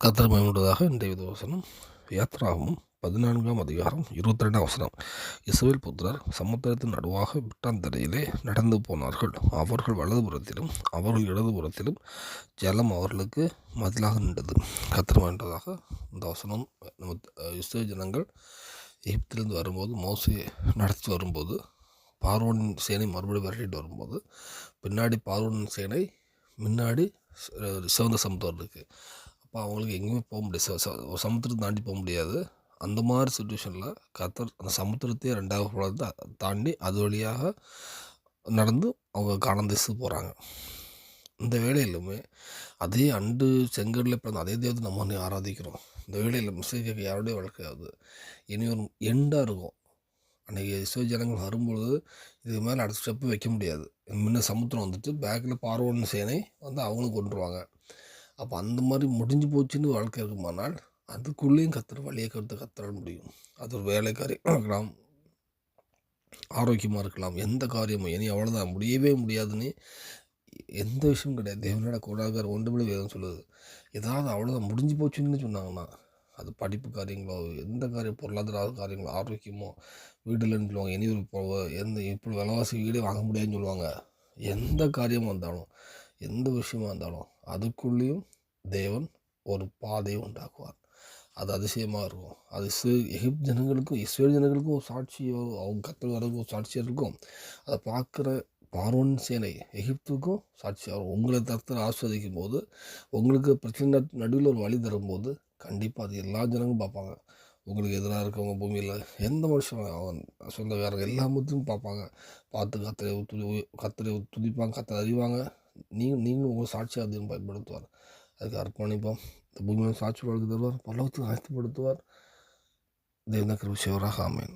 கத்தர் பயமுள்ளதாக இன்றைய வசனம் யாத்ராகவும் பதினான்காம் அதிகாரம் இருபத்தி ரெண்டாம் வசனம். இஸ்ரவேல் புத்திரர் சமுத்திரத்தின் நடுவாக விட்டாந்தரையிலே நடந்து போனார்கள். அவர்கள் வலதுபுறத்திலும் அவர்கள் இடதுபுறத்திலும் ஜலம் அவர்களுக்கு மதிலாக நின்றது. கத்தர் வேண்டதாக இந்த வசனம் நம்ம இஸ்ரேல் ஜனங்கள் எகிப்திலிருந்து வரும்போது மோசி நடத்தி வரும்போது பார்வனின் சேனை மறுபடியும் விரட்டிட்டு வரும்போது பின்னாடி பார்வனின் சேனை முன்னாடி சிவந்த சமுத்திரம் இருக்குது அப்போ அவங்களுக்கு எங்கேயுமே போக முடியாது. சமுத்திரத்தை சமுத்திரம் தாண்டி போக முடியாது. அந்த மாதிரி சுச்சுவேஷனில் கத்தர் அந்த சமுத்திரத்தையே ரெண்டாவது குளத்தை தாண்டி அது வழியாக நடந்து அவங்க காணான் போகிறாங்க இந்த வேலையிலுமே அதே அண்டு செங்கடலை பிறந்த அதே தெய்வத்தை நம்ம வந்து ஆராதிக்கிறோம். இந்த வேலையில் மிஸ்டேக் யாருடைய வாழ்க்கையாவது இனி ஒரு எண்டாக இருக்கும். அன்றைக்கி இஸ்ரோ ஜனங்கள் வரும்பொழுது இதுக்கு மேலே அடுத்த ஸ்டெப்பு வைக்க முடியாது. முன்ன சமுத்திரம் வந்துட்டு பேக்கில் பார்வோன்னு சேனை வந்து அவங்களும் கொண்டுருவாங்க. அப்போ அந்த மாதிரி முடிஞ்சு போச்சுன்னு வாழ்க்கை இருக்குமானால் அதுக்குள்ளேயும் கத்துற வழியை கருத்து கத்துற முடியும். அது ஒரு வேலைக்காரியம் இருக்கலாம். ஆரோக்கியமாக இருக்கலாம். எந்த காரியமும் இனி அவ்வளோதான் முடியவே முடியாதுன்னு எந்த விஷயமும் கிடையாது. தேவனோட கூடாகார விட வேதம் சொல்லுது. ஏதாவது அவ்வளோதான் முடிஞ்சு போச்சுன்னு சொன்னாங்கன்னா அது படிப்பு காரியங்களோ எந்த காரியம் பொருளாதார காரியங்களோ ஆரோக்கியமோ வீடு இல்லைன்னு சொல்லுவாங்க. இனி ஒரு எந்த இப்படி விலைவாசி வீடே வாங்க முடியாதுன்னு சொல்லுவாங்க. எந்த காரியமாக இருந்தாலும் எந்த விஷயமா இருந்தாலும் அதுக்குள்ளேயும் தேவன் ஒரு பாதையை உண்டாக்குவார். அது அதிசயமாக இருக்கும். அது இஸ்ரே எகிப்து ஜனங்களுக்கும் இஸ்ரேல் ஜனங்களுக்கும் சாட்சியோ அவங்க கத்தல் வரதுக்கும் சாட்சியாக இருக்கும். அதை பார்க்குற பார்வன் சேனை எகிப்துக்கும் சாட்சியாக இருக்கும். உங்களை தரத்தில் ஆஸ்வதிக்கும் போது உங்களுக்கு பிரச்சனை நடுவில் ஒரு வழி தரும்போது கண்டிப்பாக அது எல்லா ஜனங்களும் பார்ப்பாங்க. உங்களுக்கு எதிராக இருக்கவங்க பூமியில் எந்த மனுஷன் அவன் சொந்தக்காரங்க எல்லா மொத்தமும் பார்ப்பாங்க. பார்த்து கத்திரை துதி கத்தரை துதிப்பாங்க கத்தரை அறிவாங்க. நீங்கள் நீங்களும் உங்கள் சாட்சியாக அதையும் பயன்படுத்துவார். அதுக்கு அர்ப்பணிப்போம். இந்த பூமியை சாட்சி வழக்கு தருவார் பல்லவத்துக்கு ஆயத்தப்படுத்துவார் தேவன சிவராக ஆமேன்.